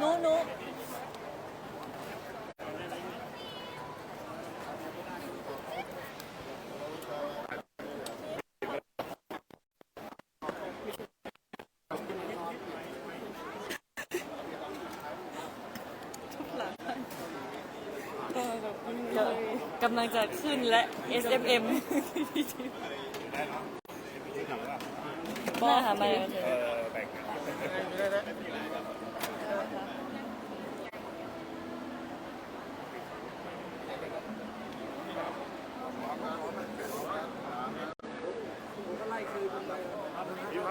หนูหนูกำลังจะขึ้นและ S M M หน้าหามาเลย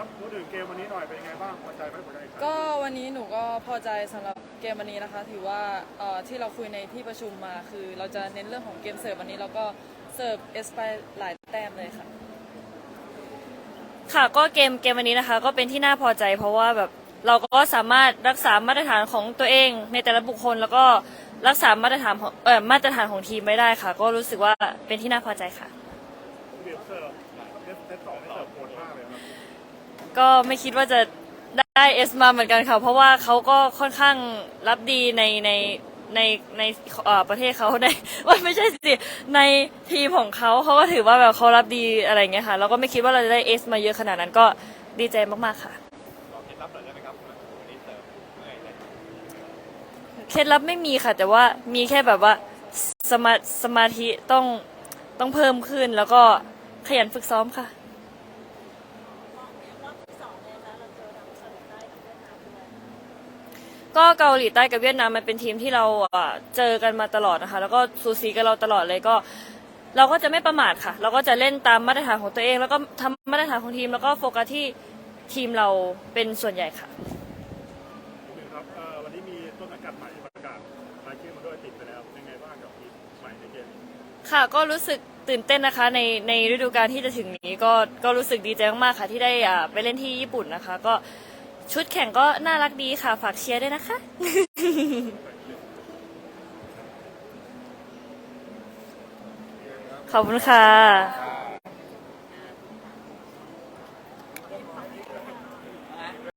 ครับพูดถึงเกมวันนี้หน่อยเป็นยังไงบ้างพอใจไหมพอใจครับก็วันนี้หนูก็พอใจสำหรับเกมวันนี้นะคะ ถือว่าเอ่อที่เราคุยในที่ประชุมมาคือ เราจะเน้นเรื่องของเกมเสิร์ฟวันนี้เราก็เสิร์ฟเอสไปหลายแต้มเลยค่ะ ค่ะก็เกมเกมวันนี้นะคะ ก็เป็นที่น่าพอใจ เพราะว่าแบบเราก็สามารถรักษามาตรฐานของตัวเอง ในแต่ละบุคคล แล้วก็รักษามาตรฐานของเอ่อมาตรฐานของทีมไม่ได้ค่ะ ก็รู้สึกว่าเป็นที่น่าพอใจค่ะเกมเสิร์ฟเซตเซตสองนี่เสิร์ฟโหดมากเลยครับ ก็ไม่คิดว่าจะได้เอสมาเหมือนกันค่ะ เพราะว่าเขาก็ค่อนข้างรับดีในในในในประเทศเขาในว่าไม่ใช่สิในทีมของเขาเขาก็ถือว่าแบบเขารับดีอะไรเงี้ยค่ะแล้วก็ไม่คิดว่าเราจะได้เอสมาเยอะขนาดนั้นก็ดีใจมากๆค่ะเคล็ดลับอยได้ไหมครับเคล็ดลับไม่มีค่ะ แต่ว่ามีแค่แบบว่าสมาสมาธิต้องต้องเพิ่มขึ้นแล้วก็ขยันฝึกซ้อมค่ะ ก็เกาหลีใต้กับเวียดนามมันเป็นทีมที่เราอะเจอกันมาตลอดนะคะ แล้วก็สูสีกับเราตลอดเลยก็ เราก็จะไม่ประมาทค่ะ เราก็จะเล่นตามมาตรฐานของตัวเอง แล้วก็ทำมาตรฐานของทีม แล้วก็โฟกัสที่ทีมเราเป็นส่วนใหญ่ค่ะหนึ่งครับเอ่อวันนี้มีต้นสังกัดใหม่ประกาศรายชื่อมาด้วยติดไปแล้วเป็นไงบ้างกับทีมใหม่ในเกมนี้ค่ะก็รู้สึกตื่นเต้นนะคะในในฤดูกาลที่จะถึงนี้ก็ก็รู้สึกดีใจมากๆค่ะที่ได้อ่าไปเล่นที่ญี่ปุ่นนะคะ ก็ ชุดแข่งก็น่ารักดีค่ะ ฝากเชียร์ด้วยนะคะ ขอบคุณค่ะ